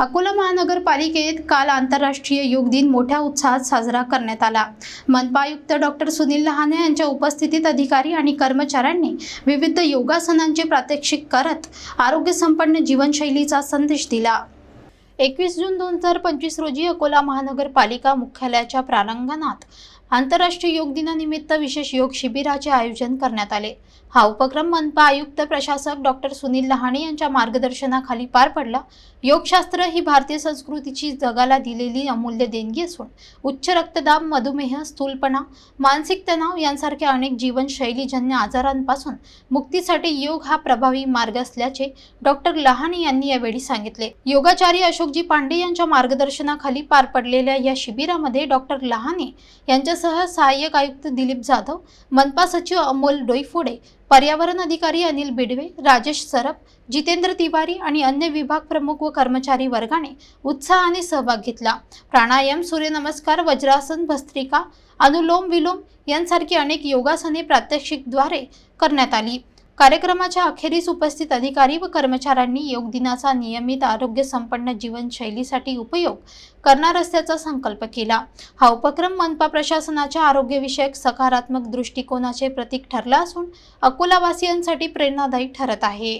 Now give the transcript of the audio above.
अकोला महानगरपालिकेत काल आंतरराष्ट्रीय योग दिन मोठ्या उत्साहात साजरा करण्यात आला. मनपा आयुक्त डॉक्टर सुनील लहाने यांच्या उपस्थितीत अधिकारी आणि कर्मचाऱ्यांनी विविध योगासनांचे प्रात्यक्षिक करत आरोग्य संपन्न जीवनशैलीचा संदेश दिला. एकवीस जून दोन हजार पंचवीस रोजी अकोला महानगरपालिका मुख्यालयाच्या प्रांगणात आंतरराष्ट्रीय योग दिनानिमित्त विशेष योग शिबिराचे आयोजन करण्यात आले. हा उपक्रम मनपा आयुक्त प्रशासक डॉक्टर सुनील लहाणे यांच्या मार्गदर्शनाखाली पार पडला. योगशास्त्र ही भारतीय संस्कृतीची जगाला दिलेली अमूल्य देणगी असून उच्च रक्तदाब मधुमेह स्थूलपणा मानसिक तणाव यांसारख्या अनेक जीवनशैलीजन्य आजारांपासून मुक्तीसाठी योग हा प्रभावी मार्ग असल्याचे डॉक्टर लहाणे यांनी यावेळी सांगितले. योगाचार्य अशोकजी पांडे यांच्या मार्गदर्शनाखाली पार पडलेल्या या शिबिरामध्ये डॉक्टर लहाने यांच्यासह सहाय्यक आयुक्त दिलीप जाधव मनपा सचिव अमोल डोईफोडे पर्यावरण अधिकारी अनिल बिडवे राजेश सरप जितेंद्र तिवारी आणि अन्य विभाग प्रमुख व कर्मचारी वर्गाने उत्साहाने सहभाग घेतला. प्राणायाम सूर्यनमस्कार वज्रासन भस्त्रिका अनुलोम विलोम यांसारखी अनेक योगासने प्रात्यक्षिकद्वारे करण्यात आली. कार्यक्रमाच्या अखेरीस उपस्थित अधिकारी व कर्मचाऱ्यांनी योग दिनाचा नियमित आरोग्य संपन्न जीवनशैलीसाठी उपयोग करणार असल्याचा संकल्प केला. हा उपक्रम मनपा प्रशासनाच्या आरोग्यविषयक सकारात्मक दृष्टिकोनाचे प्रतीक ठरला असून अकोलावासियांसाठी प्रेरणादायी ठरत आहे.